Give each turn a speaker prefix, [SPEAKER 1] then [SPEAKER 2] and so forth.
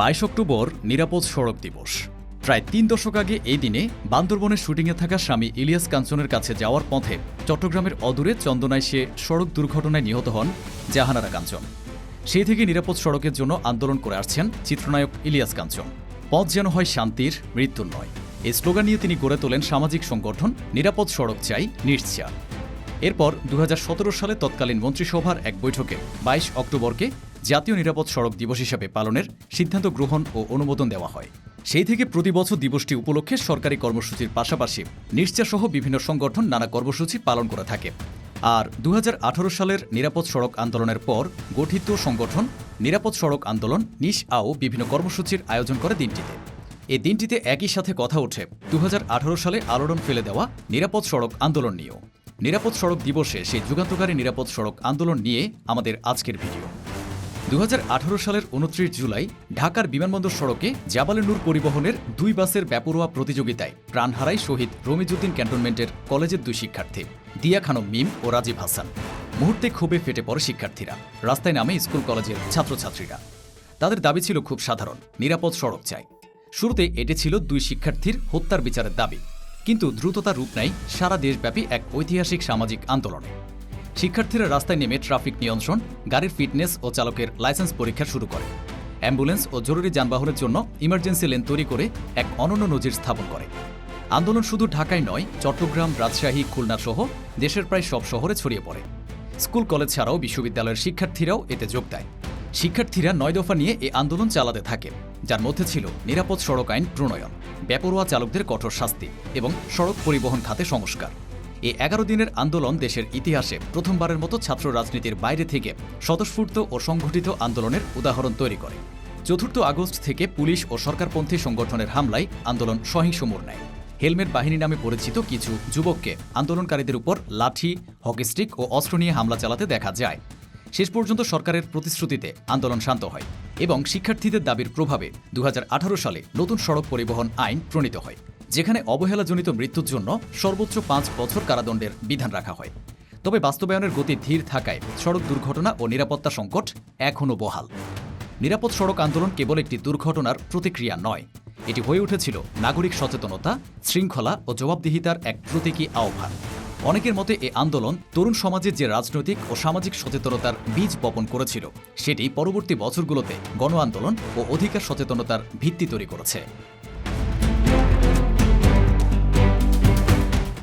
[SPEAKER 1] বাইশ অক্টোবর নিরাপদ সড়ক দিবস। প্রায় তিন দশক আগে এই দিনে বান্দরবনের শুটিংয়ে থাকা স্বামী ইলিয়াস কাঞ্চনের কাছে যাওয়ার পথে চট্টগ্রামের অদূরে চন্দনায় সে সড়ক দুর্ঘটনায় নিহত হন জাহানারা কাঞ্চন। সেই থেকে নিরাপদ সড়কের জন্য আন্দোলন করে আসছেন চিত্রনায়ক ইলিয়াস কাঞ্চন। পথ যেন হয় শান্তির, মৃত্যুর নয়। এই স্লোগান নিয়ে তিনি গড়ে তোলেন সামাজিক সংগঠন নিরাপদ সড়ক চাই নিশ্চয় এরপর দু হাজার সতেরো সালে তৎকালীন মন্ত্রিসভার এক বৈঠকে বাইশ অক্টোবরকে জাতীয় নিরাপদ সড়ক দিবস হিসেবে পালনের সিদ্ধান্ত গ্রহণ ও অনুমোদন দেওয়া হয়। সেই থেকে প্রতি বছর দিবসটি উপলক্ষে সরকারি কর্মসূচির পাশাপাশি নিশ্চয়সহ বিভিন্ন সংগঠন নানা কর্মসূচি পালন করে থাকে। আর দু হাজার আঠারো সালের নিরাপদ সড়ক আন্দোলনের পর গঠিত সংগঠন নিরাপদ সড়ক আন্দোলন, নিশ আও বিভিন্ন কর্মসূচির আয়োজন করে দিনটিতে। এই দিনটিতে একই সাথে কথা ওঠে দু হাজার আঠারো সালে আলোড়ন ফেলে দেওয়া নিরাপদ সড়ক আন্দোলন নিয়েও। নিরাপদ সড়ক দিবসে সেই যুগান্তকারী নিরাপদ সড়ক আন্দোলন নিয়ে আমাদের আজকের ভিডিও। দু হাজার আঠারো সালের উনত্রিশ জুলাই ঢাকার বিমানবন্দর সড়কে জাবালে নূর পরিবহনের দুই বাসের ব্যাপরোয়া প্রতিযোগিতায় প্রাণ হারায় শহীদ রমিজুদ্দিন ক্যান্টনমেন্টের কলেজের দুই শিক্ষার্থী, দিয়া খানম মিম ও রাজীব হাসান। মুহূর্তে ক্ষোভে ফেটে পড়ে শিক্ষার্থীরা, রাস্তায় নামে স্কুল কলেজের ছাত্রছাত্রীরা। তাদের দাবি ছিল খুব সাধারণ, নিরাপদ সড়ক চাই। শুরুতে এটি ছিল দুই শিক্ষার্থীর হত্যার বিচারের দাবি, কিন্তু দ্রুততা রূপ নেয় সারা দেশব্যাপী এক ঐতিহাসিক সামাজিক আন্দোলনে। শিক্ষার্থীরা রাস্তায় নেমে ট্রাফিক নিয়ন্ত্রণ, গাড়ির ফিটনেস ও চালকের লাইসেন্স পরীক্ষা শুরু করে। অ্যাম্বুলেন্স ও জরুরি যানবাহনের জন্য ইমার্জেন্সি লেন তৈরি করে এক অনন্য নজির স্থাপন করে। আন্দোলন শুধু ঢাকায় নয়, চট্টগ্রাম, রাজশাহী, খুলনা সহ দেশের প্রায় সব শহরে ছড়িয়ে পড়ে। স্কুল, কলেজ ছাড়াও বিশ্ববিদ্যালয়ের শিক্ষার্থীরাও এতে যোগ দেয়। শিক্ষার্থীরা নয় দফা নিয়ে এই আন্দোলন চালাতে থাকে, যার মধ্যে ছিল নিরাপদ সড়ক আইন প্রণয়ন, বেপরোয়া চালকদের কঠোর শাস্তি এবং সড়ক পরিবহন খাতে সংস্কার। এই এগারো দিনের আন্দোলন দেশের ইতিহাসে প্রথমবারের মতো ছাত্র রাজনীতির বাইরে থেকে স্বতঃস্ফূর্ত ও সংগঠিত আন্দোলনের উদাহরণ তৈরি করে। চতুর্থ আগস্ট থেকে পুলিশ ও সরকারপন্থী সংগঠনের হামলায় আন্দোলন সহিংস মোড় নেয়। হেলমেট বাহিনী নামে পরিচিত কিছু যুবককে আন্দোলনকারীদের উপর লাঠি হকিস্টিক ও অস্ত্র নিয়ে হামলা চালাতে দেখা যায়। শেষ পর্যন্ত সরকারের প্রতিশ্রুতিতে আন্দোলন শান্ত হয় এবং শিক্ষার্থীদের দাবির প্রভাবে দু হাজার আঠারো সালে নতুন সড়ক পরিবহন আইন প্রণীত হয়। যেখানে অবহেলাজনিত মৃত্যুর জন্য সর্বোচ্চ পাঁচ বছর কারাদণ্ডের বিধান রাখা হয়। তবে বাস্তবায়নের গতি ধীর থাকায় সড়ক দুর্ঘটনা ও নিরাপত্তা সংকট এখনও বহাল। নিরাপদ সড়ক আন্দোলন কেবল একটি দুর্ঘটনার প্রতিক্রিয়া নয়, এটি হয়ে উঠেছিল নাগরিক সচেতনতা, শৃঙ্খলা ও জবাবদিহিতার এক প্রতীকী আহ্বান। অনেকের মতে এ আন্দোলন তরুণ সমাজের যে রাজনৈতিক ও সামাজিক সচেতনতার বীজ বপন করেছিল, সেটি পরবর্তী বছরগুলোতে গণ আন্দোলন ও অধিকার সচেতনতার ভিত্তি তৈরি করেছে।